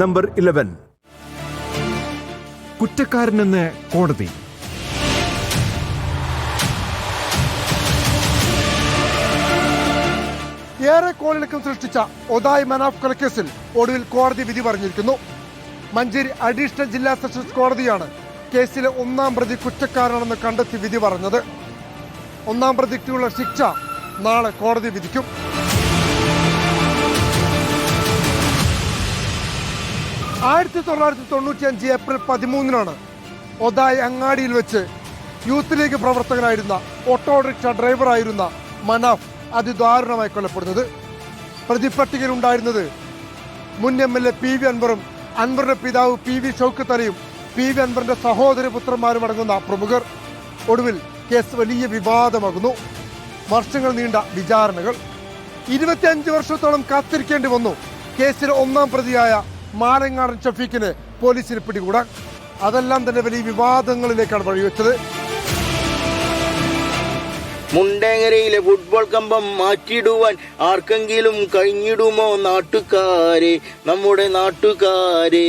Number Eleven. കുറ്റക്കാരനെന്ന് കോടതി. ഏറെ കോളിളക്കം സൃഷ്ടിച്ച ഒതായ് മനാഫ് കൊലക്കേസിൽ ഒടുവിൽ കോടതി വിധി പറഞ്ഞിരിക്കുന്നു. മഞ്ചേരി അഡീഷണൽ ജില്ലാ സെഷൻസ് കോടതിയാണ് കേസിലെ ഒന്നാം പ്രതി കുറ്റക്കാരനാണെന്ന് കണ്ടെത്തി വിധി പറഞ്ഞത്. ഒന്നാം പ്രതിക്കുള്ള ശിക്ഷ നാളെ കോടതി വിധിക്കും. ആയിരത്തി തൊള്ളായിരത്തി തൊണ്ണൂറ്റി അഞ്ച് ഏപ്രിൽ പതിമൂന്നിനാണ് ഒതായ് അങ്ങാടിയിൽ വെച്ച് യൂത്ത് ലീഗ് പ്രവർത്തകനായിരുന്ന ഓട്ടോറിക്ഷ ഡ്രൈവറായിരുന്ന മനാഫ് അതിദാരുണമായി കൊല്ലപ്പെടുന്നത് പ്രതിപട്ടികയിൽ ഉണ്ടായിരുന്നത് മുൻ M L A P V അൻവറും അൻവറിന്റെ പിതാവ് പി വി ഷൗക്കത്ത് അലിയും പി വി അൻവറിന്റെ സഹോദര പുത്രന്മാരും അടങ്ങുന്ന പ്രമുഖർ. ഒടുവിൽ കേസ് വലിയ വിവാദമാകുന്നു. വർഷങ്ങൾ നീണ്ട വിചാരണകൾ. ഇരുപത്തിയഞ്ച് വർഷത്തോളം കാത്തിരിക്കേണ്ടി വന്നു. കേസിലെ ഒന്നാം പ്രതിയായ മാലങ്ങാടൻ ഷഫീഖിന് പോലീസിന് പിടികൂടാൻ. അതെല്ലാം തന്നെ വലിയ വിവാദങ്ങളിലേക്കാണ് വഴിവെച്ചത്. മുണ്ടേങ്ങരയിലെ ഫുട്ബോൾ കമ്പം മാറ്റിയിടുവാൻ ആർക്കെങ്കിലും കഴിഞ്ഞിടുമോ നാട്ടുകാരെ? നമ്മുടെ നാട്ടുകാരെ.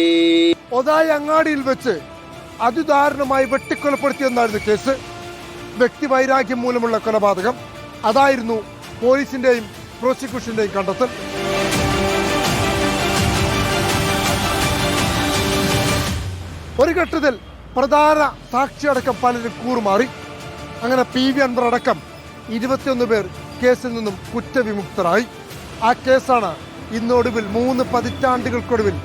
ഒതായി അങ്ങാടിയിൽ വെച്ച് അതിദാരുണമായി വെട്ടിക്കൊലപ്പെടുത്തിയെന്നായിരുന്നു കേസ്. വ്യക്തിവൈരാഗ്യം മൂലമുള്ള കൊലപാതകം. അതായിരുന്നു പോലീസിന്റെയും പ്രോസിക്യൂഷന്റെയും കണ്ടെത്തൽ. ഒരു ഘട്ടത്തിൽ പ്രധാന സാക്ഷിയടക്കം പലരും കൂറുമാറി. അങ്ങനെ പി വി അൻവർ അടക്കം ഇരുപത്തിയൊന്ന് പേർ കേസിൽ നിന്നും കുറ്റവിമുക്തരായി. ആ കേസാണ് ഇന്നൊടുവിൽ മൂന്ന് പതിറ്റാണ്ടുകൾക്കൊടുവിൽ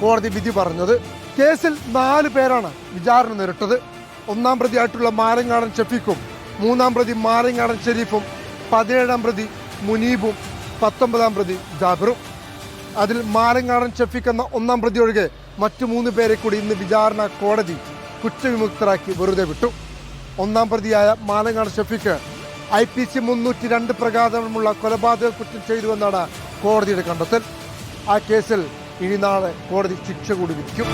കോടതി വിധി പറഞ്ഞത്. കേസിൽ നാല് പേരാണ് വിചാരണ നേരിട്ടത്. ഒന്നാം പ്രതിയായിട്ടുള്ള മാരങ്ങാടൻ ഷഫീഖും മൂന്നാം പ്രതി മാരങ്ങാടൻ ഷെരീഫും പതിനേഴാം പ്രതി മുനീബും പത്തൊമ്പതാം പ്രതി ജാബിറും. അതിൽ മാരങ്ങാടൻ ഷഫീഖ് എന്ന ഒന്നാം പ്രതി ഒഴികെ മറ്റു മൂന്ന് പേരെ കൂടി ഇന്ന് വിചാരണ കോടതി കുറ്റവിമുക്തരാക്കി വെറുതെ വിട്ടു. ഒന്നാം പ്രതിയായ Malangad Shafeeq I P C മുന്നൂറ്റി രണ്ട് പ്രകാരമുള്ള കൊലപാതക കുറ്റം ചെയ്തുവെന്നാണ് കോടതിയുടെ കണ്ടെത്തൽ. ആ കേസിൽ ഇനി നാളെ കോടതി ശിക്ഷ കൂടി വിധിക്കും.